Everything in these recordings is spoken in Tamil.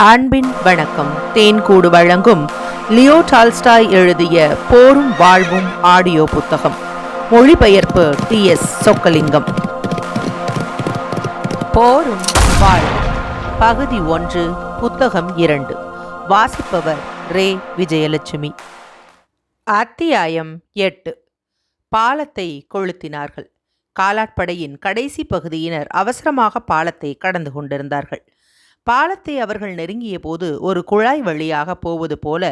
அன்பின் வணக்கம். தேன்கூடு வழங்கும் லியோ டால்ஸ்டாய் எழுதிய போரும் வாழ்வும் ஆடியோ புத்தகம். மொழிபெயர்ப்பு டி எஸ் சொக்கலிங்கம். போரும் வாழ்வும். பகுதி ஒன்று புத்தகம் இரண்டு. வாசிப்பவர் ரே. விஜயலட்சுமி. அத்தியாயம் எட்டு. பாலத்தை கொளுத்தினார்கள். காலாட்படையின் கடைசி பகுதியினர் அவசரமாக பாலத்தை கடந்து கொண்டிருந்தார்கள். பாலத்தை அவர்கள் நெருங்கிய போது ஒரு குழாய் வழியாக போவது போல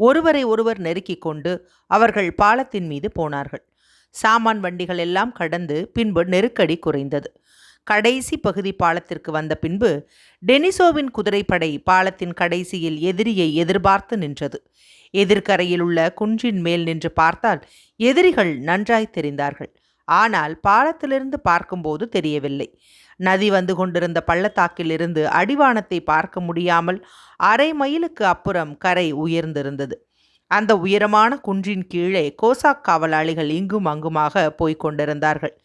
ஒருவரை ஒருவர் நெருக்கிக் கொண்டு அவர்கள் பாலத்தின் மீது போனார்கள். சாமான் வண்டிகள் எல்லாம் கடந்து பின்பு நெருக்கடி குறைந்தது. கடைசி பகுதி பாலத்திற்கு வந்த பின்பு டெனிசோவின் குதிரைப்படை பாலத்தின் கடைசியில் எதிரியை எதிர்பார்த்து நின்றது. எதிர்க்கரையில் உள்ள குன்றின் மேல் நின்று பார்த்தால் எதிரிகள் நன்றாய் தெரிந்தார்கள். ஆனால் பாலத்திலிருந்து பார்க்கும்போது தெரியவில்லை. நதி வந்து கொண்டிருந்த பள்ளத்தாக்கிலிருந்து அடிவானத்தை பார்க்க முடியாமல் அரை மைலுக்கு அப்புறம் கரை உயர்ந்திருந்தது. அந்த உயரமான குன்றின் கீழே கோசாக் காவலாளிகள் இங்கும் அங்குமாக போய்க் கொண்டிருந்தார்கள்.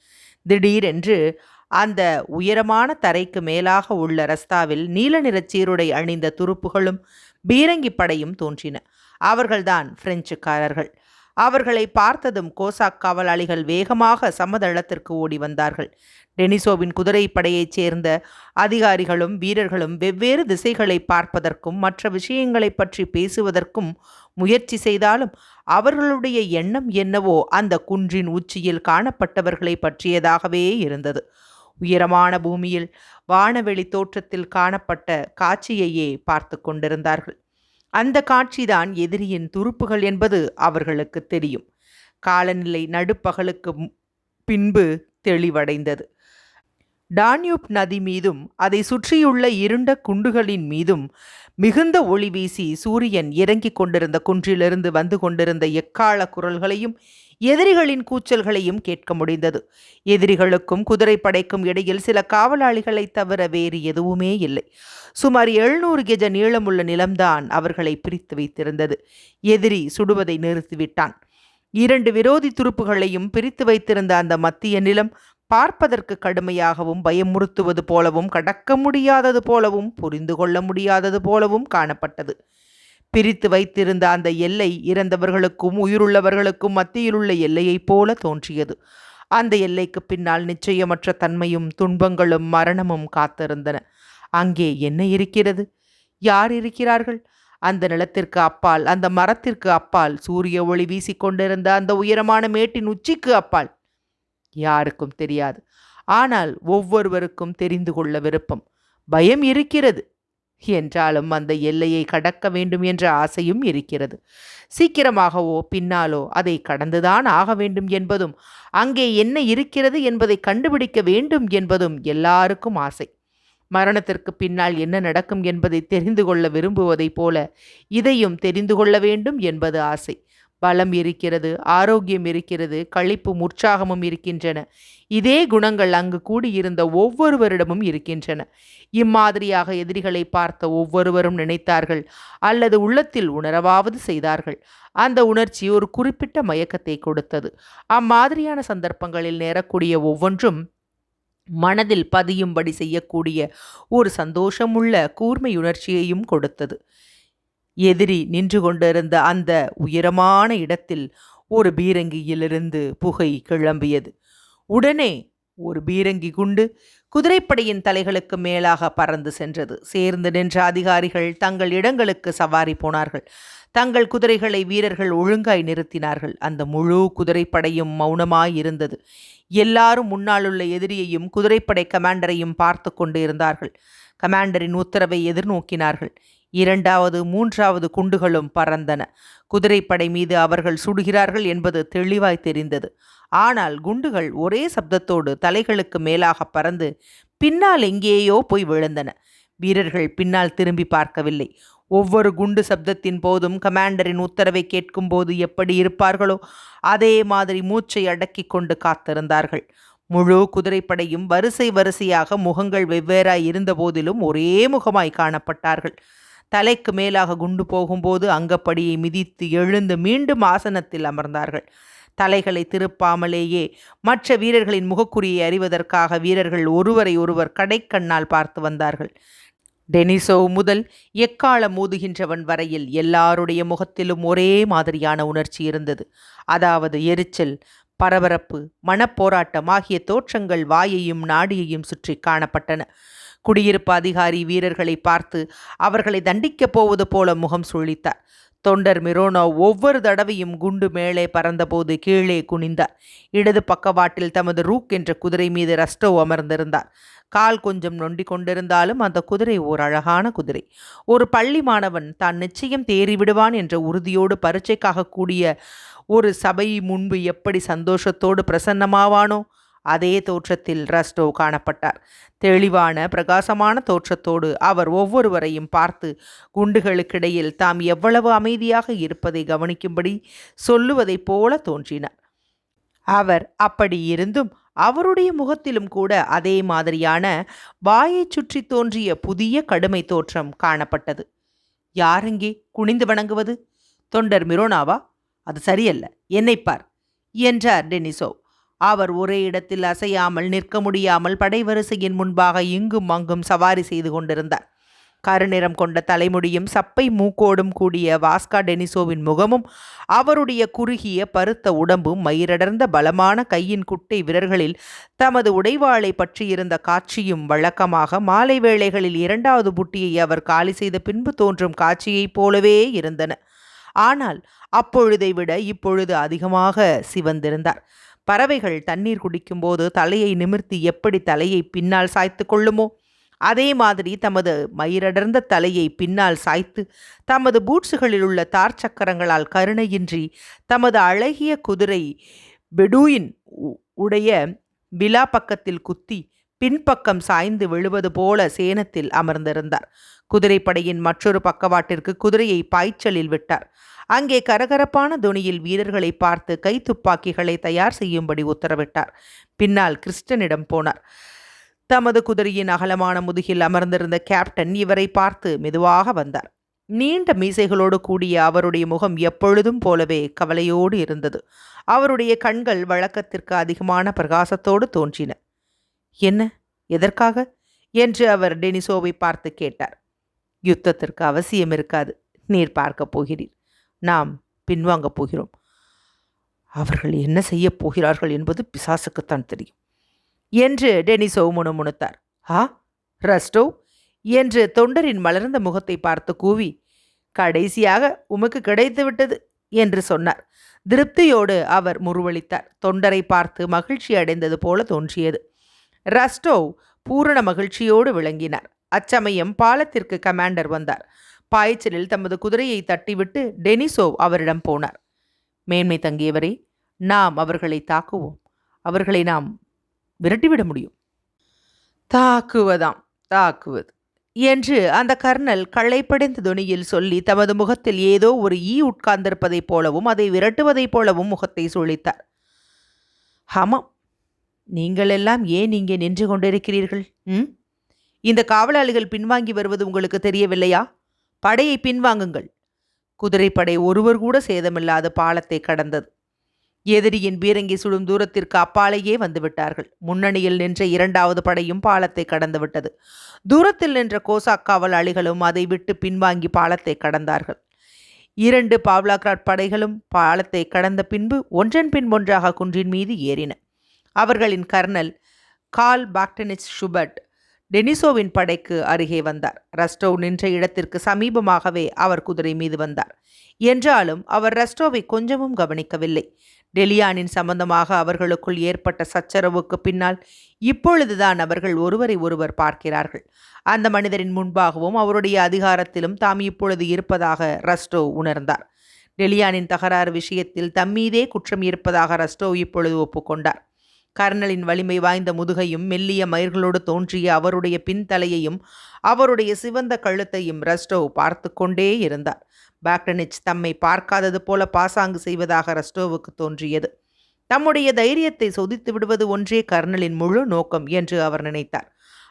திடீரென்று அந்த உயரமான தரைக்கு மேலாக உள்ள ரஸ்தாவில் நீல நிறச் சீருடை அணிந்த துருப்புகளும் பீரங்கி படையும் தோன்றின. அவர்கள்தான் பிரெஞ்சுக்காரர்கள். அவர்களை பார்த்ததும் கோசாக் காவலாளிகள் வேகமாக சமதளத்திற்கு ஓடி வந்தார்கள். டெனிசோவின் குதிரைப்படையைச் சேர்ந்த அதிகாரிகளும் வீரர்களும் வெவ்வேறு திசைகளை பார்ப்பதற்கும் மற்ற விஷயங்களை பற்றி பேசுவதற்கும் முயற்சி செய்தாலும் அவர்களுடைய எண்ணம் என்னவோ அந்த குன்றின் உச்சியில் காணப்பட்டவர்களை பற்றியதாகவே இருந்தது. உயரமான பூமியில் வானவெளி தோற்றத்தில் காணப்பட்ட காட்சியையே பார்த்து கொண்டிருந்தார்கள். அந்த காட்சிதான் எதிரியின் துருப்புகள் என்பது அவர்களுக்கு தெரியும். காலநிலை நடுப்பகலுக்கு பின்பு தெளிவடைந்தது. டான்யூப் நதி மீதும் அதை சுற்றியுள்ள இருண்ட குண்டுகளின் மீதும் மிகுந்த ஒளி வீசி சூரியன் இறங்கிக் கொண்டிருந்த குன்றிலிருந்து வந்து கொண்டிருந்த எக்கால குரல்களையும் எதிரிகளின் கூச்சல்களையும் கேட்க முடிந்தது. எதிரிகளுக்கும் குதிரைப்படைக்கும் இடையில் சில காவலாளிகளை தவிர வேறு எதுவுமே இல்லை. சுமார் எழுநூறு கெஜ நீளமுள்ள நிலம்தான் அவர்களை பிரித்து வைத்திருந்தது. எதிரி சுடுவதை நிறுத்திவிட்டான். இரண்டு விரோதி துருப்புகளையும் பிரித்து வைத்திருந்த அந்த மத்திய நிலம் பார்ப்பதற்கு கடுமையாகவும் பயமுறுத்துவது போலவும் கடக்க முடியாதது போலவும் புரிந்து கொள்ள முடியாதது போலவும் காணப்பட்டது. பிரித்து வைத்திருந்த அந்த எல்லை இறந்தவர்களுக்கும் உயிருள்ளவர்களுக்கும் மத்தியிலுள்ள எல்லையைப் போல தோன்றியது. அந்த எல்லைக்கு பின்னால் நிச்சயமற்ற தன்மையும் துன்பங்களும் மரணமும் காத்திருந்தன. அங்கே என்ன இருக்கிறது? யார் இருக்கிறார்கள்? அந்த நிலத்திற்கு அப்பால் அந்த மரத்திற்கு அப்பால் சூரிய ஒளி வீசிக்கொண்டிருந்த அந்த உயரமான மேட்டின் உச்சிக்கு அப்பால். யாருக்கும் தெரியாது. ஆனால் ஒவ்வொருவருக்கும் தெரிந்து கொள்ள விருப்பம். பயம் இருக்கிறது. என்றாலும் அந்த எல்லையை கடக்க வேண்டும் என்ற ஆசையும் இருக்கிறது. சீக்கிரமாகவோ பின்னாலோ அதை கடந்துதான் ஆக வேண்டும் என்பதும் அங்கே என்ன இருக்கிறது என்பதை கண்டுபிடிக்க வேண்டும் என்பதும் எல்லாருக்கும் ஆசை. மரணத்திற்கு பின்னால் என்ன நடக்கும் என்பதை தெரிந்து கொள்ள விரும்புவதைப் போல இதையும் தெரிந்து கொள்ள வேண்டும் என்பது ஆசை. பலம் இருக்கிறது ஆரோக்கியம் இருக்கிறது களிப்பும் உற்சாகமும் இருக்கின்றன. இதே குணங்கள் அங்கு கூடியிருந்த ஒவ்வொருவரிடமும் இருக்கின்றன. இம்மாதிரியாக எதிரிகளை பார்த்த ஒவ்வொருவரும் நினைத்தார்கள். அல்லது உள்ளத்தில் உணரவாவது செய்தார்கள். அந்த உணர்ச்சி ஒரு குறிப்பிட்ட மயக்கத்தை கொடுத்தது. அம்மாதிரியான சந்தர்ப்பங்களில் நேரக்கூடிய ஒவ்வொன்றும் மனதில் பதியும்படி செய்யக்கூடிய ஒரு சந்தோஷமுள்ள கூர்மையுணர்ச்சியையும் கொடுத்தது. எதிரி நின்று கொண்டிருந்த அந்த உயரமான இடத்தில் ஒரு பீரங்கியிலிருந்து புகை கிளம்பியது. உடனே ஒரு பீரங்கி குண்டு குதிரைப்படையின் தலைகளுக்கு மேலாக பறந்து சென்றது. சேர்ந்து நின்ற அதிகாரிகள் தங்கள் இடங்களுக்கு சவாரி போனார்கள். தங்கள் குதிரைகளை வீரர்கள் ஒழுங்காய் நிறுத்தினார்கள். அந்த முழு குதிரைப்படையும் மௌனமாய் இருந்தது. எல்லாரும் முன்னாலுள்ள எதிரியையும் குதிரைப்படை கமாண்டரையும் பார்த்து கொண்டு இருந்தார்கள் கமாண்டரின் உத்தரவை எதிர்நோக்கினார்கள். இரண்டாவது மூன்றாவது குண்டுகளும் பறந்தன. குதிரைப்படை மீது அவர்கள் சுடுகிறார்கள் என்பது தெளிவாய் தெரிந்தது. ஆனால் குண்டுகள் ஒரே சப்தத்தோடு தலைகளுக்கு மேலாக பறந்து பின்னால் எங்கேயோ போய் விழுந்தன. வீரர்கள் பின்னால் திரும்பி பார்க்கவில்லை. ஒவ்வொரு குண்டு சப்தத்தின் போதும் கமாண்டரின் உத்தரவை கேட்கும்போது எப்படி இருப்பார்களோ அதே மாதிரி மூச்சை அடக்கி கொண்டு காத்திருந்தார்கள். முழு குதிரைப்படையும் வரிசை வரிசையாக முகங்கள் வெவ்வேறாய் இருந்த போதிலும் ஒரே முகமாய் காணப்பட்டார்கள். தலைக்கு மேலாக குண்டு போகும்போது அங்கப்படியை மிதித்து எழுந்து மீண்டும் ஆசனத்தில் அமர்ந்தார்கள். தலைகளை திருப்பாமலேயே மற்ற வீரர்களின் முகக்குறியை அறிவதற்காக வீரர்கள் ஒருவரை ஒருவர் கடைக்கண்ணால் பார்த்து வந்தார்கள். டெனிசோவ் முதல் எக்காலம் மோதுகின்றவன் வரையில் எல்லாருடைய முகத்திலும் ஒரே மாதிரியான உணர்ச்சி இருந்தது. அதாவது எரிச்சல் பரபரப்பு மனப்போராட்டம் ஆகிய தோற்றங்கள் வாயையும் நாடியையும் சுற்றி காணப்பட்டன. குடியிருப்பு அதிகாரி வீரர்களை பார்த்து அவர்களை தண்டிக்கப் போவது போல முகம் சுழித்தார். தொண்டர் மிரோனோ ஒவ்வொரு தடவையும் குண்டு மேலே பறந்தபோது கீழே குனிந்தார். இடது பக்கவாட்டில் தமது ரூக் என்ற குதிரை மீது ரஸ்டோ அமர்ந்திருந்தார். கால் கொஞ்சம் நொண்டி கொண்டிருந்தாலும் அந்த குதிரை ஓர் அழகான குதிரை. ஒரு பள்ளி மாணவன் தான் நிச்சயம் தேறிவிடுவான் என்ற உறுதியோடு பரீட்சைக்காக கூடிய ஒரு சபை முன்பு எப்படி சந்தோஷத்தோடு பிரசன்னமாவானோ? அதே தோற்றத்தில் ரஸ்டோ காணப்பட்டார். தெளிவான பிரகாசமான தோற்றத்தோடு அவர் ஒவ்வொருவரையும் பார்த்து குண்டுகளுக்கிடையில் தாம் எவ்வளவு அமைதியாக இருப்பதை கவனிக்கும்படி சொல்லுவதைப் போல தோன்றினார். அவர் அப்படி இருந்தும் அவருடைய முகத்திலும் கூட அதே மாதிரியான வாயைச் சுற்றி தோன்றிய புதிய கடுமை தோற்றம் காணப்பட்டது. யாரெங்கே குனிந்து வணங்குவது? தொண்டர் மிரோனாவா? அது சரியல்ல. என்னைப்பார் என்றார் டெனிசோ அவர் ஒரே இடத்தில் அசையாமல் நிற்க முடியாமல் படைவரிசையின் முன்பாக இங்கும் அங்கும் சவாரி செய்து கொண்டிருந்தார். கருநிறம் கொண்ட தலைமுடியும் சப்பை மூக்கோடும் கூடிய வாஸ்கா டெனிசோவின் முகமும் அவருடைய குறுகிய பருத்த உடம்பும் மயிரடர்ந்த பலமான கையின் குட்டை விரல்களில் தமது உடைவாளை பற்றியிருந்த காட்சியும் வழக்கமாக மாலை வேளைகளில் இரண்டாவது புட்டியை அவர் காலி செய்த பின்பு தோன்றும் காட்சியைப் போலவே இருந்தன. ஆனால் அப்பொழுதை விட இப்பொழுது அதிகமாக சிவந்திருந்தார். பறவைகள் தண்ணீர் குடிக்கும்போது தலையை நிமிர்த்தி எப்படி தலையை பின்னால் சாய்த்து கொள்ளுமோ? அதே மாதிரி தமது மயிரடர்ந்த தலையை பின்னால் சாய்த்து தமது பூட்ஸுகளில் உள்ள தார் சக்கரங்களால் கருணையின்றி தமது அழகிய குதிரை பெடூயின் உடைய விழா பக்கத்தில் குத்தி பின்பக்கம் சாய்ந்து விழுவது போல சேனத்தில் அமர்ந்திருந்தார். குதிரைப்படையின் மற்றொரு பக்கவாட்டிற்கு குதிரையை பாய்ச்சலில் விட்டார். அங்கே கரகரப்பான துணியில் வீரர்களை பார்த்து கைத்துப்பாக்கிகளை தயார் செய்யும்படி உத்தரவிட்டார். பின்னால் கிறிஸ்டனிடம் போனார். தமது குதிரையின் அகலமான முதுகில் அமர்ந்திருந்த கேப்டன் இவரை பார்த்து மெதுவாக வந்தார். நீண்ட மீசைகளோடு கூடிய அவருடைய முகம் எப்பொழுதும் போலவே கவலையோடு இருந்தது. அவருடைய கண்கள் வழக்கத்திற்கு அதிகமான பிரகாசத்தோடு தோன்றின. என்ன? எதற்காக? என்று அவர் டெனிசோவை பார்த்து கேட்டார். யுத்தத்திற்கு அவசியம் இருக்காது. நீர் பார்க்கப் போகிறீர். நாம் பின்வாங்கப் போகிறோம். அவர்கள் என்ன செய்யப் போகிறார்கள் என்பது பிசாசுக்குத்தான் தெரியும். என்று டெனிசோ முணுமுணுத்தார் ஆ ரஸ்டோ என்று தொண்டரின் மலர்ந்த முகத்தை பார்த்து கூவி கடைசியாக உமக்கு கிடைத்துவிட்டது என்று சொன்னார். திருப்தியோடு அவர் முருவளித்தார் தொண்டரை பார்த்து மகிழ்ச்சி அடைந்தது போல தோன்றியது. ரஸ்டோ பூரண மகிழ்ச்சியோடு விளங்கினார். அச்சமயம் பாலத்திற்கு கமாண்டர் வந்தார். பாய்ச்சலில் தமது குதிரையை தட்டிவிட்டு டெனிசோவ் அவரிடம் போனார். மேன்மை தங்கியவரே நாம் அவர்களை தாக்குவோம். அவர்களை நாம் விரட்டிவிட முடியும். தாக்குவதாம் தாக்குவது. என்று அந்த கர்னல் களைப்படைந்த துணியில் சொல்லி தமது முகத்தில் ஏதோ ஒரு ஈ உட்கார்ந்திருப்பதைப் போலவும் அதை விரட்டுவதைப் போலவும் முகத்தை சுழித்தார் ஆமாம் நீங்கள் எல்லாம் ஏன் இங்கே நின்று கொண்டிருக்கிறீர்கள்? ம்? இந்த காவலாளிகள் பின்வாங்கி வருவது உங்களுக்கு தெரியவில்லையா? படையை பின்வாங்குங்கள். குதிரைப்படை ஒருவர் கூட சேதமில்லாத பாலத்தை கடந்தது. எதிரியின் பீரங்கி சுடும் தூரத்திற்கு அப்பாலேயே வந்துவிட்டார்கள். முன்னணியில் நின்ற இரண்டாவது படையும் பாலத்தை கடந்துவிட்டது. தூரத்தில் நின்ற கோசாக்காவல் அழிகளும் அதை விட்டு பின்வாங்கி பாலத்தை கடந்தார்கள். இரண்டு பாவ்லாக்ராட் படைகளும் பாலத்தை கடந்த பின்பு ஒன்றன் பின் ஒன்றாக குன்றின் மீது ஏறின. அவர்களின் கர்னல் கால் பாக்டனிஸ் ஷுபர்ட் டெனிசோவின் படைக்கு அருகே வந்தார். ரஸ்டோவ் நின்ற இடத்திற்கு சமீபமாகவே அவர் குதிரை மீது வந்தார். என்றாலும் அவர் ரஸ்டோவை கொஞ்சமும் கவனிக்கவில்லை. டெலியானின் சம்பந்தமாக அவர்களுக்குள் ஏற்பட்ட சச்சரவுக்கு பின்னால் இப்பொழுதுதான் அவர்கள் ஒருவரை ஒருவர் பார்க்கிறார்கள். அந்த மனிதரின் முன்பாகவும் அவருடைய அதிகாரத்திலும் தாம் இப்பொழுது இருப்பதாக ரஸ்டோ உணர்ந்தார். டெலியானின் தகராறு விஷயத்தில் தம்மீதே குற்றம் இருப்பதாக ரஸ்டோ இப்பொழுது ஒப்புக்கொண்டார். கர்னலின் வலிமை வாய்ந்த முதுகையும் மெல்லிய மயிர்களோடு தோன்றிய அவருடைய பின்தலையையும் அவருடைய சிவந்த கழுத்தையும் ரஸ்டோவ் பார்த்து கொண்டே இருந்தார். பாக்டனிச் தம்மை பார்க்காதது போல பாசாங்கு செய்வதாக ரஸ்டோவுக்கு தோன்றியது. தம்முடைய தைரியத்தை சொதித்து விடுவது ஒன்றே கர்ணலின் முழு நோக்கம் என்று அவர் நினைத்தார்.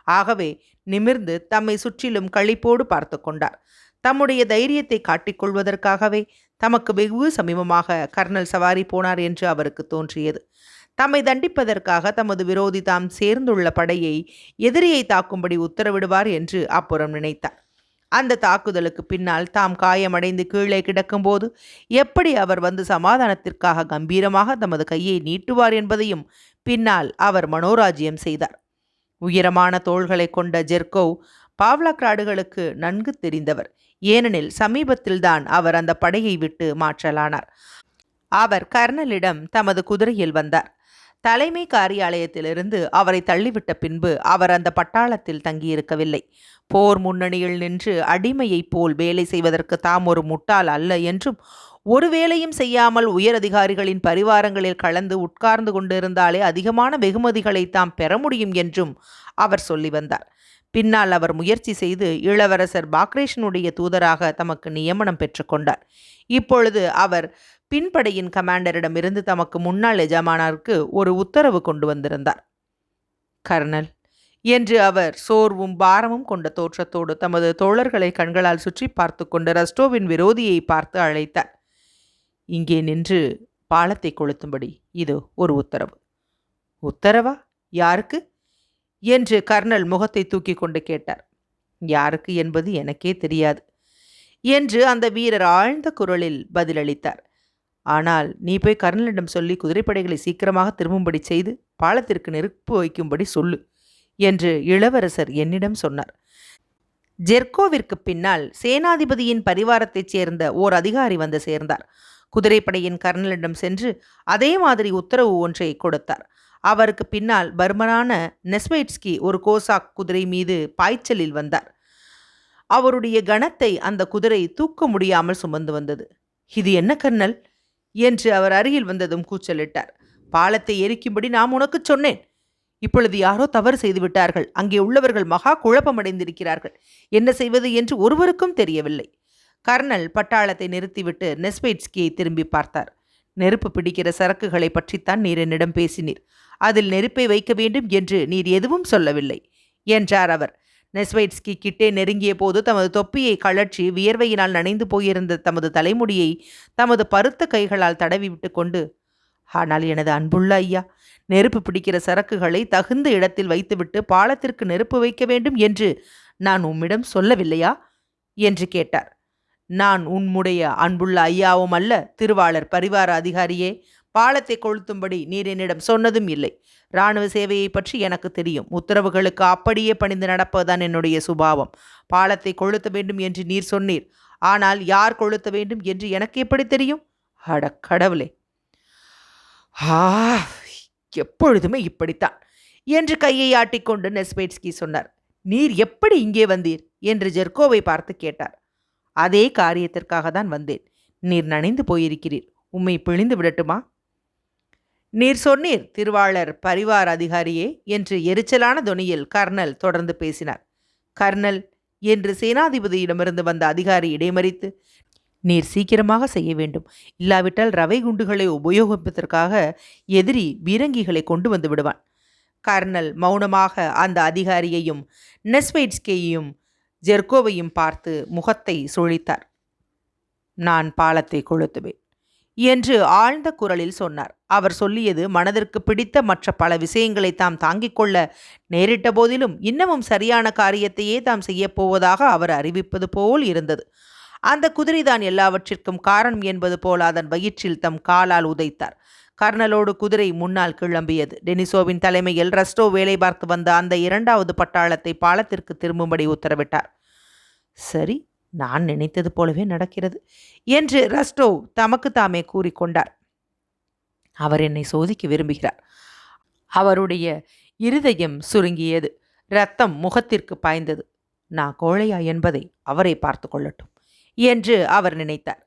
ஆகவே நிமிர்ந்து தம்மை சுற்றிலும் களிப்போடு பார்த்து கொண்டார். தம்முடைய தைரியத்தை காட்டிக்கொள்வதற்காகவே தமக்கு வெகு சமீபமாக கர்னல் சவாரி போனார் என்று அவருக்கு தோன்றியது. தம்மை தண்டிப்பதற்காக தமது விரோதி தாம் சேர்ந்துள்ள படையை எதிரியை தாக்கும்படி உத்தரவிடுவார் என்று அப்புறம் நினைத்தார். அந்த தாக்குதலுக்கு பின்னால் தாம் காயமடைந்து கீழே கிடக்கும்போது எப்படி அவர் வந்து சமாதானத்திற்காக கம்பீரமாக தமது கையை நீட்டுவார் என்பதையும் பின்னால் அவர் மனோராஜ்யம் செய்தார். உயரமான தோள்களை கொண்ட ஜெர்கோவ் பாவ்லாக்ராடுகளுக்கு நன்கு தெரிந்தவர். ஏனெனில் சமீபத்தில்தான் அவர் அந்த படையை விட்டு மாற்றலானார். அவர் கர்னலிடம் தமது குதிரையில் வந்தார். தலைமை காரியாலயத்திலிருந்து அவரை தள்ளிவிட்ட பின்பு அவர் அந்த பட்டாளத்தில் தங்கியிருக்கவில்லை. போர் முன்னணியில் நின்று அடிமையைப் போல் வேலை செய்வதற்கு தாம் ஒரு முட்டாள் அல்ல என்றும் ஒரு வேலையும் செய்யாமல் உயர் அதிகாரிகளின் பரிவாரங்களில் கலந்து உட்கார்ந்து கொண்டிருந்தாலே அதிகமான வெகுமதிகளை தாம் பெற முடியும் என்றும் அவர் சொல்லி வந்தார். பின்னால் அவர் முயற்சி செய்து இளவரசர் பாக்ரேஷனுடைய தூதராக தமக்கு நியமனம் பெற்றுக்கொண்டார் இப்பொழுது அவர் பின்படையின் கமாண்டரிடமிருந்து தமக்கு முன்னாள் எஜமானாருக்கு ஒரு உத்தரவு கொண்டு வந்திருந்தார். கர்னல் என்று அவர் சோர்வும் பாரமும் கொண்ட தோற்றத்தோடு தமது தோழர்களை கண்களால் சுற்றி பார்த்து கொண்டு ரஸ்டோவின் விரோதியை பார்த்து அழைத்தார். இங்கே நின்று பாலத்தை கொளுத்தும்படி இது ஒரு உத்தரவு. உத்தரவா? யாருக்கு? என்று கர்னல் முகத்தை தூக்கி கொண்டு கேட்டார். யாருக்கு என்பது எனக்கே தெரியாது என்று அந்த வீரர் ஆழ்ந்த குரலில் பதிலளித்தார். ஆனால் நீ போய் கர்னலிடம் சொல்லி குதிரைப்படைகளை சீக்கிரமாக திரும்பும்படி செய்து பாலத்திற்கு நெருப்பு வைக்கும்படி சொல்லு என்று இளவரசர் என்னிடம் சொன்னார். ஜெர்கோவிற்கு பின்னால் சேனாதிபதியின் பரிவாரத்தைச் சேர்ந்த ஓர் அதிகாரி வந்து சேர்ந்தார். குதிரைப்படையின் கர்னலிடம் சென்று அதே மாதிரி உத்தரவு ஒன்றை கொடுத்தார். அவருக்கு பின்னால் பர்மனான நெஸ்வைட்ஸ்கி ஒரு கோசாக் குதிரை மீது பாய்ச்சலில் வந்தார். அவருடைய கணத்தை அந்த குதிரை தூக்க முடியாமல் சுமந்து வந்தது. இது என்ன கர்னல்? என்று அவர் அருகில் வந்ததும் கூச்சலிட்டார். பாலத்தை எரிக்கும்படி நாம் உனக்கு சொன்னேன். இப்பொழுது யாரோ தவறு செய்துவிட்டார்கள் அங்கே உள்ளவர்கள் மகா குழப்பமடைந்திருக்கிறார்கள். என்ன செய்வது என்று ஒருவருக்கும் தெரியவில்லை. கர்னல் பட்டாளத்தை நிறுத்திவிட்டு நெஸ்பைட்ஸ்கியை திரும்பி பார்த்தார். நெருப்பு பிடிக்கிற சரக்குகளை பற்றித்தான் நீர் என்னிடம் பேசினீர். அதில் நெருப்பை வைக்க வேண்டும் என்று நீர் எதுவும் சொல்லவில்லை என்றார் அவர். நெஸ்வைட்ஸ்கி கிட்டே நெருங்கிய போது தமது தொப்பியை கழற்றி வியர்வையினால் நனைந்து போயிருந்த தமது தலைமுடியை தமது பருத்த கைகளால் தடவி விட்டு கொண்டு ஆனால் எனது அன்புள்ள ஐயா நெருப்பு பிடிக்கிற சரக்குகளை தகுந்த இடத்தில் வைத்துவிட்டு பாலத்திற்கு நெருப்பு வைக்க வேண்டும் என்று நான் உம்மிடம் சொல்லவில்லையா? என்று கேட்டார். நான் உன்முடைய அன்புள்ள ஐயாவும் அல்ல திருவாளர் பரிவார அதிகாரியே பாலத்தை கொளுத்தும்படி நீர் என்னிடம் சொன்னதும் இல்லை. இராணுவ சேவையை பற்றி எனக்கு தெரியும். உத்தரவுகளுக்கு அப்படியே பணிந்து நடப்பதுதான் என்னுடைய சுபாவம். பாலத்தை கொளுத்த வேண்டும் என்று நீர் சொன்னீர். ஆனால் யார் கொளுத்த வேண்டும் என்று எனக்கு எப்படி தெரியும்? அட கடவுளே. ஆ எப்பொழுதுமே இப்படித்தான் என்று கையை ஆட்டிக்கொண்டு நெஸ்பேட்ஸ்கி சொன்னார். நீர் எப்படி இங்கே வந்தீர்? என்று ஜெர்கோவை பார்த்து கேட்டார். அதே காரியத்திற்காக தான் வந்தேன். நீர் நனைந்து போயிருக்கிறீர். உம்மை பிழிந்து விடட்டுமா? நீர் சொன்னீர் திருவாளர் பரிவார் அதிகாரியே என்று எரிச்சலான தொனியில் கர்னல் தொடர்ந்து பேசினார். கர்னல் என்று சேனாதிபதியிடமிருந்து வந்த அதிகாரி இடைமறித்து நீர் சீக்கிரமாக செய்ய வேண்டும். இல்லாவிட்டால் ரவை குண்டுகளை உபயோகிப்பதற்காக எதிரி பீரங்கிகளை கொண்டு வந்து விடுவான். கர்னல் மௌனமாக அந்த அதிகாரியையும் நெஸ்வைட்ஸ்கேயையும் ஜெர்கோவையும் பார்த்து முகத்தை சுழித்தார். நான் பாலத்தை கொளுத்துவேன். என்று ஆழ்ந்த குரலில் சொன்னார். அவர் சொல்லியது மனதிற்கு பிடித்த மற்ற பல விஷயங்களை தாம் தாங்கிக் கொள்ள நேரிட்ட போதிலும் இன்னமும் சரியான காரியத்தையே தாம் செய்யப்போவதாக அவர் அறிவிப்பது போல் இருந்தது. அந்த குதிரைதான் எல்லாவற்றிற்கும் காரணம் என்பது போல் அதன் வயிற்றில் தம் காலால் உதைத்தார். கர்னலோடு குதிரை முன்னால் கிளம்பியது. டெனிசோவின் தலைமையில் ரஸ்டோ வேலை பார்த்து வந்த அந்த இரண்டாவது பட்டாளத்தை பாலத்திற்கு திரும்பும்படி உத்தரவிட்டார். சரி நான் நினைத்தது போலவே நடக்கிறது என்று ரஸ்டோவ் தமக்கு தாமே கூறிக்கொண்டார். அவர் என்னை சோதிக்க விரும்புகிறார். அவருடைய இருதயம் சுருங்கியது. ரத்தம் முகத்திற்கு பாய்ந்தது. நான் கோழையா என்பதை அவரை பார்த்து கொள்ளட்டும் என்று அவர் நினைத்தார்.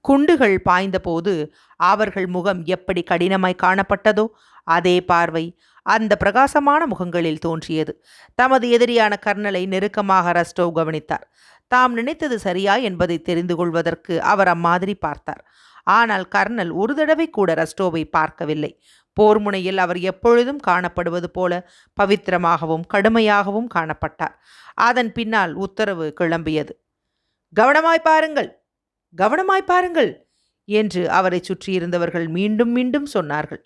குண்டுகள் பாய்ந்தபோது அவர்கள் முகம் எப்படி கடினமாய் காணப்பட்டதோ அதே பார்வை அந்த பிரகாசமான முகங்களில் தோன்றியது. தமது எதிரியான கர்னலை நெருக்கமாக ரஸ்டோவ் கவனித்தார். தாம் நினைத்தது சரியா என்பதை தெரிந்து கொள்வதற்கு அவர் அம்மாதிரி பார்த்தார். ஆனால் கர்னல் ஒரு தடவை கூட ரஸ்டோவை பார்க்கவில்லை. போர் முனையில் அவர் எப்பொழுதும் காணப்படுவது போல பவித்திரமாகவும் கடுமையாகவும் காணப்பட்டார். அதன் பின்னால் உத்தரவு கிளம்பியது. கவனமாய் பாருங்கள்! கவனமாய் பாருங்கள்! என்று அவரை சுற்றியிருந்தவர்கள் மீண்டும் மீண்டும் சொன்னார்கள்.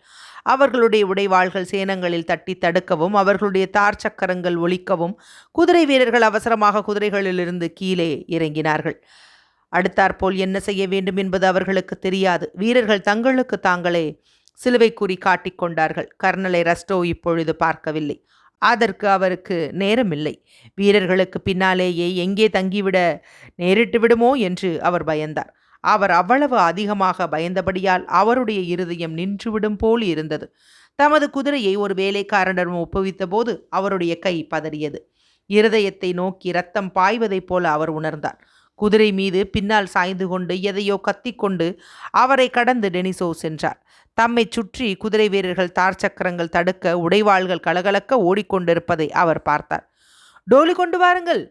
அவர்களுடைய உடைவாள்கள் சேனங்களில் தட்டி தடுக்கவும் அவர்களுடைய தார் சக்கரங்கள் ஒழிக்கவும் குதிரை வீரர்கள் அவசரமாக குதிரைகளிலிருந்து கீழே இறங்கினார்கள். அடுத்தாற்போல் என்ன செய்ய வேண்டும் என்பது அவர்களுக்கு தெரியாது. வீரர்கள் தங்களுக்கு தாங்களே சிலுவை கூறி காட்டிக்கொண்டார்கள் கர்னலை ரஸ்டோ இப்பொழுது பார்க்கவில்லை. அதற்கு அவருக்கு நேரமில்லை. வீரர்களுக்கு பின்னாலேயே எங்கே தங்கிவிட நேரிட்டு விடுமோ என்று அவர் பயந்தார். அவர் அவ்வளவு அதிகமாக பயந்தபடியால் அவருடைய இருதயம் நின்றுவிடும் போல் இருந்தது. தமது குதிரையை ஒரு வேலைக்காரனிடம் ஒப்புவித்த போது அவருடைய கை பதறியது. இருதயத்தை நோக்கி ரத்தம் பாய்வதைப் போல அவர் உணர்ந்தார். குதிரை மீது பின்னால் சாய்ந்து கொண்டு எதையோ கத்திக்கொண்டு அவரை கடந்து டெனிசோ சென்றார். தம்மை சுற்றி குதிரை வீரர்கள் தார் சக்கரங்கள் தடுக்க உடைவாள்கள் கலகலக்க ஓடிக்கொண்டிருப்பதை அவர் பார்த்தார். டோலி கொண்டு வாருங்கள்!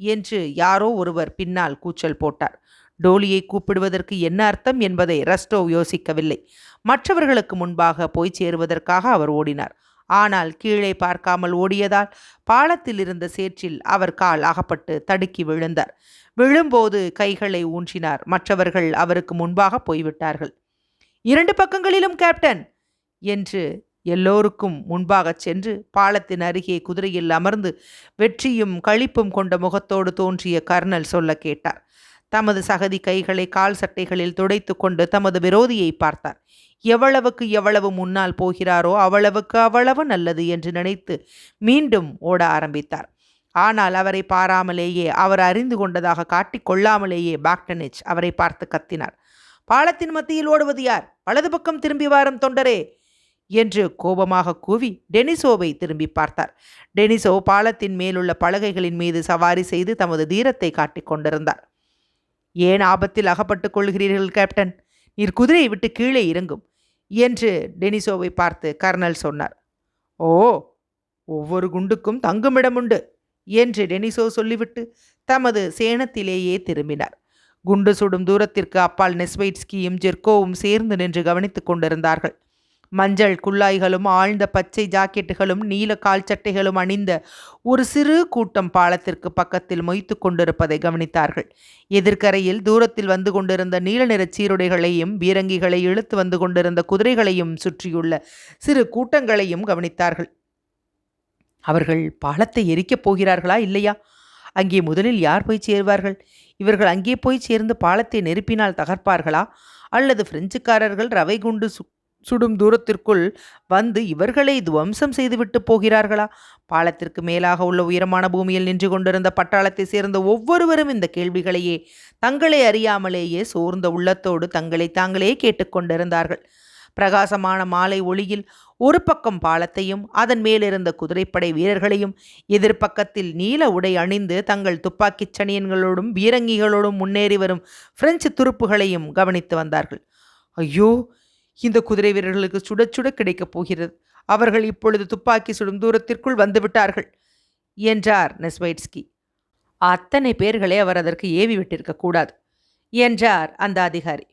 என்று யாரோ ஒருவர் பின்னால் கூச்சல் போட்டார். டோலியை கூப்பிடுவதற்கு என்ன அர்த்தம் என்பதை ரஸ்டோ யோசிக்கவில்லை. மற்றவர்களுக்கு முன்பாக போய் சேருவதற்காக அவர் ஓடினார். ஆனால் கீழே பார்க்காமல் ஓடியதால் பாலத்தில் இருந்த சேற்றில் அவர் கால் அகப்பட்டு தடுக்கி விழுந்தார். விழும்போது கைகளை ஊன்றினார். மற்றவர்கள் அவருக்கு முன்பாக போய்விட்டார்கள். இரண்டு பக்கங்களிலும் கேப்டன்! என்று எல்லோருக்கும் முன்பாகச் சென்று பாலத்தின் அருகே குதிரையில் அமர்ந்து வெற்றியும் களிப்பும் கொண்ட முகத்தோடு தோன்றிய கர்னல் சொல்ல கேட்டார். தமது சகதி கைகளை கால் சட்டைகளில் துடைத்து கொண்டு தமது விரோதியை பார்த்தார். எவ்வளவுக்கு எவ்வளவு முன்னால் போகிறாரோ அவ்வளவுக்கு அவ்வளவு நல்லது என்று நினைத்து மீண்டும் ஓட ஆரம்பித்தார். ஆனால் அவரை பாராமலேயே அவர் அறிந்து கொண்டதாக காட்டிக்கொள்ளாமலேயே பாக்டனிச் அவரை பார்த்து கத்தினார். பாலத்தின் மத்தியில் ஓடுவது யார்? வலது பக்கம் திரும்பி வாரும் தொண்டரே! என்று கோபமாக கூவி டெனிசோவை திரும்பி பார்த்தார். டெனிசோ பாலத்தின் மேலுள்ள பலகைகளின் மீது சவாரி செய்து தமது தீரத்தை காட்டிக் கொண்டிருந்தார். ஏன் ஆபத்தில் அகப்பட்டுக் கொள்கிறீர்கள் கேப்டன்? நீர் குதிரையை விட்டு கீழே இறங்கும் என்று டெனிசோவை பார்த்து கர்னல் சொன்னார். ஓ ஒவ்வொரு குண்டுக்கும் தங்குமிடம் உண்டு என்று டெனிசோ சொல்லிவிட்டு தமது சேனத்திலேயே திரும்பினார். குண்டு சுடும் தூரத்திற்கு அப்பால் நெஸ்வைட்ஸ்கியும் ஜெர்கோவும் சேர்ந்து நின்று கவனித்துக் கொண்டிருந்தார்கள். மஞ்சள் குல்லாய்களும் ஆழ்ந்த பச்சை ஜாக்கெட்டுகளும் நீல கால் சட்டைகளும் அணிந்த ஒரு சிறு கூட்டம் பாலத்திற்கு பக்கத்தில் மொய்த்து கொண்டிருப்பதை கவனித்தார்கள். எதிர்கரையில் தூரத்தில் வந்து கொண்டிருந்த நீல நிற சீருடைகளையும் பீரங்கிகளை இழுத்து வந்து கொண்டிருந்த குதிரைகளையும் சுற்றியுள்ள சிறு கூட்டங்களையும் கவனித்தார்கள். அவர்கள் பாலத்தை எரிக்கப் போகிறார்களா இல்லையா? அங்கே முதலில் யார் போய் சேர்வார்கள்? இவர்கள் அங்கே போய் சேர்ந்து பாலத்தை நெருப்பினால் தகர்ப்பார்களா? அல்லது பிரெஞ்சுக்காரர்கள் ரவை குண்டு சு சுடும் தூரத்திற்குள் வந்து இவர்களை துவம்சம் செய்துவிட்டு போகிறார்களா? பாலத்திற்கு மேலாக உள்ள உயரமான பூமியில் நின்று கொண்டிருந்த பட்டாளத்தை சேர்ந்த ஒவ்வொருவரும் இந்த கேள்விகளையே தங்களை அறியாமலேயே சோர்ந்த உள்ளத்தோடு தங்களை தாங்களே கேட்டுக்கொண்டிருந்தார்கள் பிரகாசமான மாலை ஒளியில் ஒரு பக்கம் பாலத்தையும் அதன் மேலிருந்த குதிரைப்படை வீரர்களையும் எதிர்ப்பக்கத்தில் நீல உடை அணிந்து தங்கள் துப்பாக்கிச் சனியன்களோடும் பீரங்கிகளோடும் முன்னேறி வரும் பிரெஞ்சு துருப்புகளையும் கவனித்து வந்தார்கள். ஐயோ! இந்த குதிரை வீரர்களுக்கு சுட சுட கிடைக்கப் போகிறது. அவர்கள் இப்பொழுது துப்பாக்கி சுடும் தூரத்திற்குள் வந்துவிட்டார்கள் என்றார் நெஸ்வைட்ஸ்கி. அத்தனை பேர்களை அவர் அதற்கு ஏவி விட்டிருக்க கூடாது என்றார் அந்த அதிகாரி.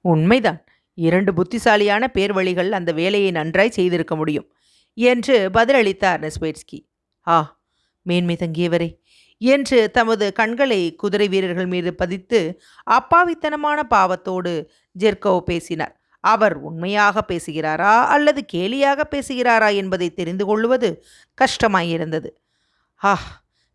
உண்மைதான் இரண்டு புத்திசாலியான பேர்வழிகள் அந்த வேலையை நன்றாய் செய்திருக்க முடியும் என்று பதிலளித்தார் நெஸ்வைட்ஸ்கி. ஆ மேன்மை தங்கியவரே என்று தமது கண்களை குதிரை வீரர்கள் மீது பதித்து அப்பாவித்தனமான பாவத்தோடு ஜெர்கோ பேசினார். அவர் உண்மையாக பேசுகிறாரா அல்லது கேலியாக பேசுகிறாரா என்பதை தெரிந்து கொள்வது கஷ்டமாயிருந்தது. ஆ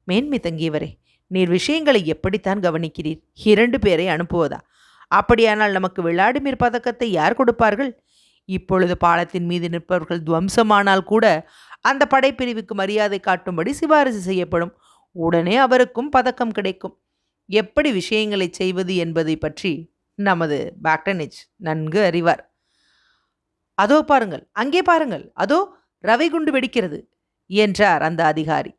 மேன்மை தங்கியவரே நீர் விஷயங்களை எப்படித்தான் கவனிக்கிறீர்? இரண்டு பேரை அனுப்புவதா? அப்படியானால் நமக்கு விளாடிமிர் பதக்கத்தை யார் கொடுப்பார்கள்? இப்பொழுது பாலத்தின் மீது நிற்பவர்கள் துவம்சமானால் கூட அந்த படைப்பிரிவுக்கு மரியாதை காட்டும்படி சிபாரிசு செய்யப்படும். உடனே அவருக்கும் பதக்கம் கிடைக்கும். எப்படி விஷயங்களை செய்வது என்பதை பற்றி நமது பாக்டனிச் நன்கு அறிவார். அதோ பாருங்கள் அங்கே பாருங்கள் அதோ ரவை குண்டு வெடிக்கிறது என்றார் அந்த அதிகாரி.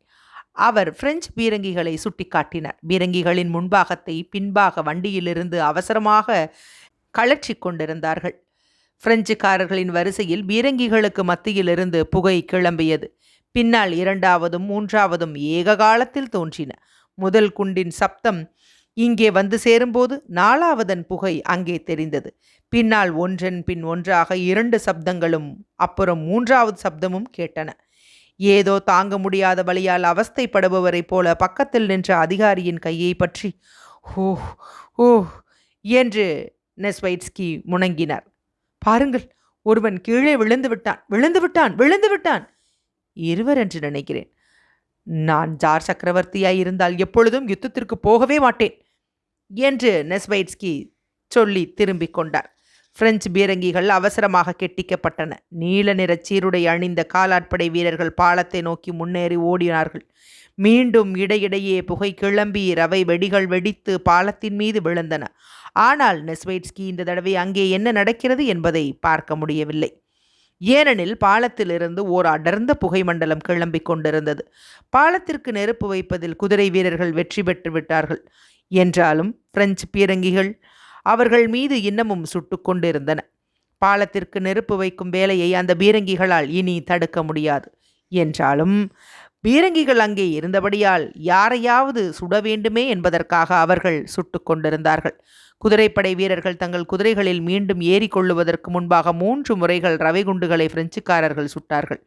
அவர் பிரெஞ்சு பீரங்கிகளை சுட்டிக்காட்டினார். பீரங்கிகளின் முன்பாகத்தை பின்பாக வண்டியிலிருந்து அவசரமாக கழற்றி கொண்டிருந்தார்கள். பிரெஞ்சுக்காரர்களின் வரிசையில் பீரங்கிகளுக்கு மத்தியிலிருந்து புகை கிளம்பியது. பின்னால் இரண்டாவதும் மூன்றாவதும் ஏக காலத்தில் தோன்றின. முதல் குண்டின் சப்தம் இங்கே வந்து சேரும்போது நாலாவதன் புகை அங்கே தெரிந்தது. பின்னால் ஒன்றன் பின் ஒன்றாக இரண்டு சப்தங்களும் அப்புறம் மூன்றாவது சப்தமும் கேட்டன. ஏதோ தாங்க முடியாத வழியால் அவஸ்தைப்படுபவரைப் போல பக்கத்தில் நின்ற அதிகாரியின் கையை பற்றி ஓ ஓ என்று நெஸ்வைட்ஸ்கி முணங்கினார். பாருங்கள் ஒருவன் கீழே விழுந்து விட்டான் விழுந்து விட்டான் விழுந்து விட்டான்! இருவர் என்று நினைக்கிறேன். நான் ஜார் சக்கரவர்த்தியாய் இருந்தால் எப்பொழுதும் யுத்தத்திற்கு போகவே மாட்டேன். என்று நெஸ்வைட்ஸ்கி சொல்லி திரும்பிக் கொண்டார். பிரெஞ்சு பீரங்கிகள் அவசரமாக கெட்டிக்கப்பட்டன. நீல நிற சீருடை அணிந்த காலாட்படை வீரர்கள் பாலத்தை நோக்கி முன்னேறி ஓடினார்கள். மீண்டும் இடையிடையே புகை கிளம்பி ரவை வெடிகள் வெடித்து பாலத்தின் மீது விழுந்தன. ஆனால் நெஸ்வைட்ஸ்கி இந்த தடவை அங்கே என்ன நடக்கிறது என்பதை பார்க்க முடியவில்லை. ஏனெனில் பாலத்திலிருந்து ஓர் அடர்ந்த புகை மண்டலம் கிளம்பிக் கொண்டிருந்தது. பாலத்திற்கு நெருப்பு வைப்பதில் குதிரை வீரர்கள் வெற்றி பெற்று விட்டார்கள். என்றாலும் பிரெஞ்சு பீரங்கிகள் அவர்கள் மீது இன்னமும் சுட்டு கொண்டிருந்தன. பாலத்திற்கு நெருப்பு வைக்கும் வேலையை அந்த பீரங்கிகளால் இனி தடுக்க முடியாது. என்றாலும் பீரங்கிகள் அங்கே இருந்தபடியால் யாரையாவது சுட வேண்டுமே என்பதற்காக அவர்கள் சுட்டு கொண்டிருந்தார்கள். குதிரைப்படை வீரர்கள் தங்கள் குதிரைகளில் மீண்டும் ஏறிக்கொள்ளுவதற்கு முன்பாக மூன்று முறைகள் ரவை குண்டுகளை பிரெஞ்சுக்காரர்கள் சுட்டார்கள்.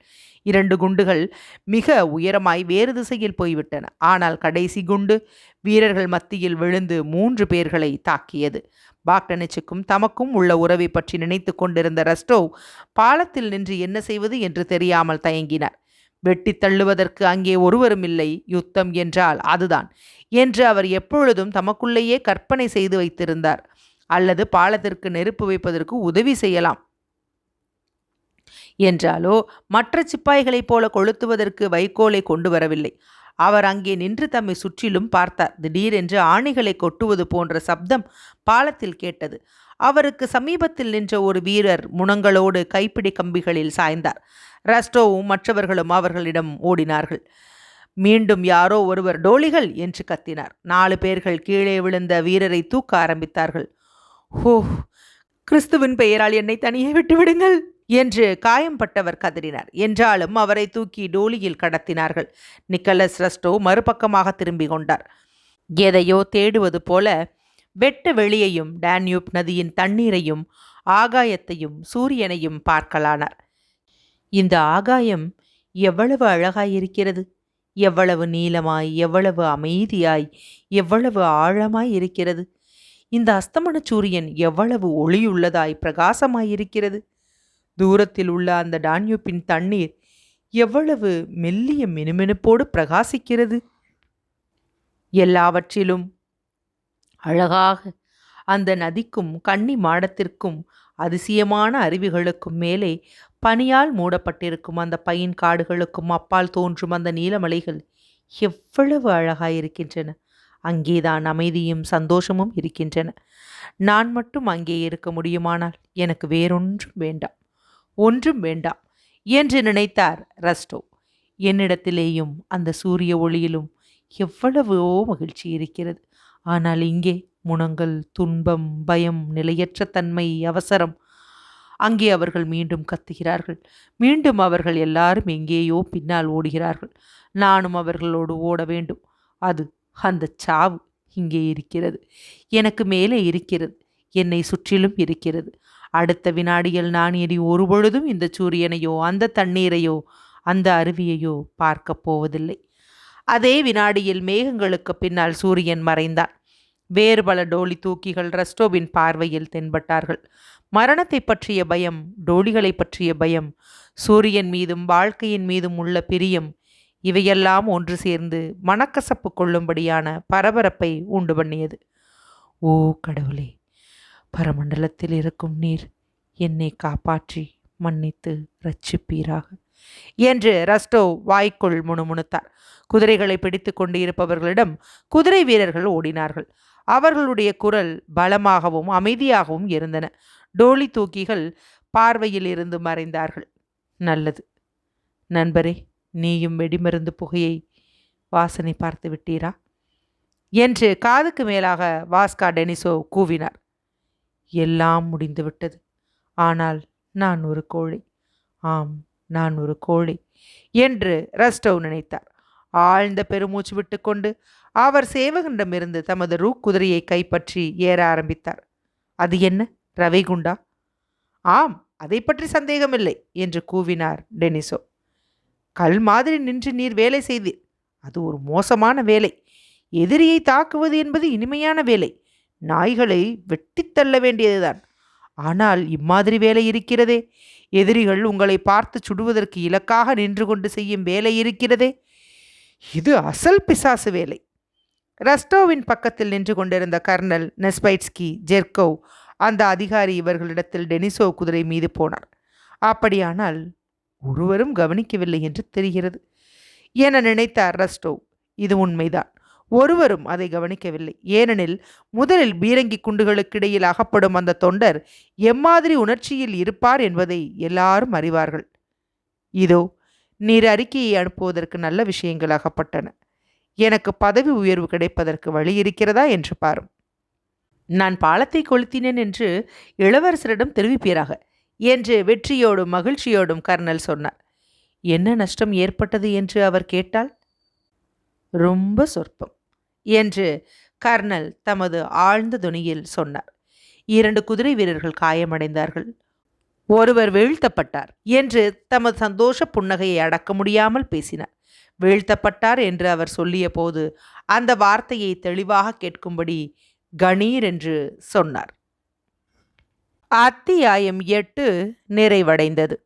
இரண்டு குண்டுகள் மிக உயரமாய் வேறு திசையில் போய்விட்டன. ஆனால் கடைசி குண்டு வீரர்கள் மத்தியில் விழுந்து மூன்று பேர்களை தாக்கியது. பாக்டனிச்சுக்கும் தமக்கும் உள்ள உறவை பற்றி நினைத்து கொண்டிருந்த ரஸ்டோவ் பாலத்தில் நின்று என்ன செய்வது என்று தெரியாமல் தயங்கினார். வெட்டி தள்ளுவதற்கு அங்கே ஒருவரும் இல்லை. யுத்தம் என்றால் அதுதான். என்று அவர் எப்பொழுதும் தமக்குள்ளேயே கற்பனை செய்து வைத்திருந்தார். அல்லது பாலத்திற்கு நெருப்பு வைப்பதற்கு உதவி செய்யலாம். என்றாலோ மற்ற சிப்பாய்களைப் போல கொளுத்துவதற்கு வைக்கோலை கொண்டு வரவில்லை. அவர் அங்கே நின்று தம்மை சுற்றிலும் பார்த்தார். திடீரென்று ஆணிகளை கொட்டுவது போன்ற சப்தம் பாலத்தில் கேட்டது. அவருக்கு சமீபத்தில் நின்ற ஒரு வீரர் முனங்களோடு கைப்பிடி கம்பிகளில் சாய்ந்தார். ரஸ்டோவும் மற்றவர்களும் அவர்களிடம் ஓடினார்கள். மீண்டும் யாரோ ஒருவர் டோலிகள் என்று கத்தினார். நாலு பேர்கள் கீழே விழுந்த வீரரை தூக்க ஆரம்பித்தார்கள். ஹோ கிறிஸ்துவின் பெயரால் என்னை தனியே விட்டுவிடுங்கள் என்று காயம்பட்டவர் கதறினார். என்றாலும் அவரை தூக்கி டோலியில் கடத்தினார்கள். நிக்கலஸ் ரஸ்டோ மறுபக்கமாக திரும்பி கொண்டார். எதையோ தேடுவது போல வெட்ட வெளியையும் டேன்யூப் நதியின் தண்ணீரையும் ஆகாயத்தையும் சூரியனையும் பார்க்கலானார். இந்த ஆகாயம் எவ்வளவு அழகாயிருக்கிறது! எவ்வளவு நீளமாய் எவ்வளவு அமைதியாய் எவ்வளவு ஆழமாய் இருக்கிறது? இந்த அஸ்தமன சூரியன் எவ்வளவு ஒளியுள்ளதாய் பிரகாசமாய் இருக்கிறது? தூரத்தில் உள்ள அந்த டான்யூப்பின் தண்ணீர் எவ்வளவு மெல்லிய மினுமினுப்போடு பிரகாசிக்கிறது? எல்லாவற்றிலும் அழகாக அந்த நதிக்கும் கன்னி மாடத்திற்கும் அதிசயமான அருவிகளுக்கும் மேலே பனியால் மூடப்பட்டிருக்கும் அந்த பையின் காடுகளுக்கும் அப்பால் தோன்றும் அந்த நீலமலைகள் எவ்வளவு அழகாயிருக்கின்றன. அங்கேதான் அமைதியும் சந்தோஷமும் இருக்கின்றன. நான் மட்டும் அங்கே இருக்க முடியுமானால் எனக்கு வேறொன்றும் வேண்டாம். ஒன்றும் வேண்டாம் என்று நினைத்தார் ரஸ்டோ. என்னிடத்திலேயும் அந்த சூரிய ஒளியிலும் எவ்வளவோ மகிழ்ச்சி இருக்கிறது. ஆனால் இங்கே முனங்கள் துன்பம் பயம் நிலையற்ற தன்மை அவசரம் அங்கே அவர்கள் மீண்டும் கத்துகிறார்கள். மீண்டும் அவர்கள் எல்லாரும் எங்கேயோ பின்னால் ஓடுகிறார்கள். நானும் அவர்களோடு ஓட வேண்டும். அது அந்த சாவு இங்கே இருக்கிறது. எனக்கு மேலே இருக்கிறது. என்னை சுற்றிலும் இருக்கிறது. அடுத்த வினாடியில் நான் இனி ஒருபொழுதும் இந்த சூரியனையோ அந்த தண்ணீரையோ அந்த அருவியையோ பார்க்கப் போவதில்லை. அதே வினாடியில் மேகங்களுக்கு பின்னால் சூரியன் மறைந்தான். வேறு பல டோலி தூக்கிகள் ரஸ்டோவின் பார்வையில் தென்பட்டார்கள். மரணத்தை பற்றிய பயம் டோலிகளை பற்றிய பயம் சூரியன் மீதும் வாழ்க்கையின் மீதும் உள்ள பிரியம் இவையெல்லாம் ஒன்று சேர்ந்து மனக்கசப்பு கொள்ளும்படியான பரபரப்பை உண்டு பண்ணியது. ஓ கடவுளே பரமண்டலத்தில் இருக்கும் நீர் என்னை காப்பாற்றி மன்னித்து ரட்சிப்பீராக என்று ரஸ்டோ வாய்க்குள் முணுமுணுத்தார். குதிரைகளை பிடித்து கொண்டு இருப்பவர்களிடம் குதிரை வீரர்கள் ஓடினார்கள். அவர்களுடைய குரல் பலமாகவும் அமைதியாகவும் இருந்தன. டோலி தூக்கிகள் பார்வையில் இருந்து மறைந்தார்கள். நல்லது. நண்பரே நீயும் வெடிமருந்து புகையை வாசனை பார்த்து விட்டீரா? என்று காதுக்கு மேலாக வாஸ்கா டெனிசோ கூவினார். எல்லாம் முடிந்துவிட்டது ஆனால் நான் ஒரு கோழை. ஆம் நான் ஒரு கோழை என்று ரஸ்டவ் நினைத்தார். ஆழ்ந்த பெருமூச்சு விட்டுக்கொண்டு அவர் சேவகனிடமிருந்து தமது ரூ குதிரையை கைப்பற்றி ஏற ஆரம்பித்தார். அது என்ன? ரவிகுண்டா? ஆம் அதை பற்றி சந்தேகமில்லை என்று கூவினார் டெனிசோ கல் மாதிரி நின்று நீர் வேலை செய்தீர். அது ஒரு மோசமான வேலை. எதிரியை தாக்குவது என்பது இனிமையான வேலை. நாய்களை வெட்டித்தள்ள வேண்டியதுதான். ஆனால் இம்மாதிரி வேலை இருக்கிறதே. எதிரிகள் உங்களை பார்த்து சுடுவதற்கு இலக்காக நின்று கொண்டு செய்யும் வேலை இருக்கிறதே. இது அசல் பிசாசு வேலை. ரஸ்டோவின் பக்கத்தில் நின்று கொண்டிருந்த கர்னல் நெஸ்பைட்ஸ்கி ஜெர்கோவ் அந்த அதிகாரி இவர்களிடத்தில் டெனிசோ குதிரை மீது போனார். அப்படியானால் ஒருவரும் கவனிக்கவில்லை என்று தெரிகிறது. என நினைத்தார் ரஸ்டோவ் இது உண்மைதான். ஒருவரும் அதை கவனிக்கவில்லை. ஏனெனில் முதலில் பீரங்கி குண்டுகளுக்கிடையில் அகப்படும் அந்த தொண்டர் எம்மாதிரி உணர்ச்சியில் இருப்பார் என்பதை எல்லாரும் அறிவார்கள். இதோ நீர் அறிக்கையை அனுப்புவதற்கு நல்ல விஷயங்கள் அகப்பட்டன. எனக்கு பதவி உயர்வு கிடைப்பதற்கு வழி இருக்கிறதா என்று பாரும். நான் பாலத்தை கொளுத்தினேன் என்று இளவரசரிடம் தெரிவிப்பீராக என்று வெற்றியோடும் மகிழ்ச்சியோடும் கர்னல் சொன்னார். என்ன நஷ்டம் ஏற்பட்டது என்று அவர் கேட்டால்? ரொம்ப சொற்பம் என்று கர்னல் தமது ஆழ்ந்த துணியில் சொன்னார். இரண்டு குதிரை வீரர்கள் காயமடைந்தார்கள். ஒருவர் வீழ்த்தப்பட்டார் என்று தமது சந்தோஷ புன்னகையை அடக்க முடியாமல் பேசினார். வீழ்த்தப்பட்டார் என்று அவர் சொல்லிய போது அந்த வார்த்தையை தெளிவாக கேட்கும்படி கணீர் என்று சொன்னார். அத்தியாயம் எட்டு நிறைவடைந்தது.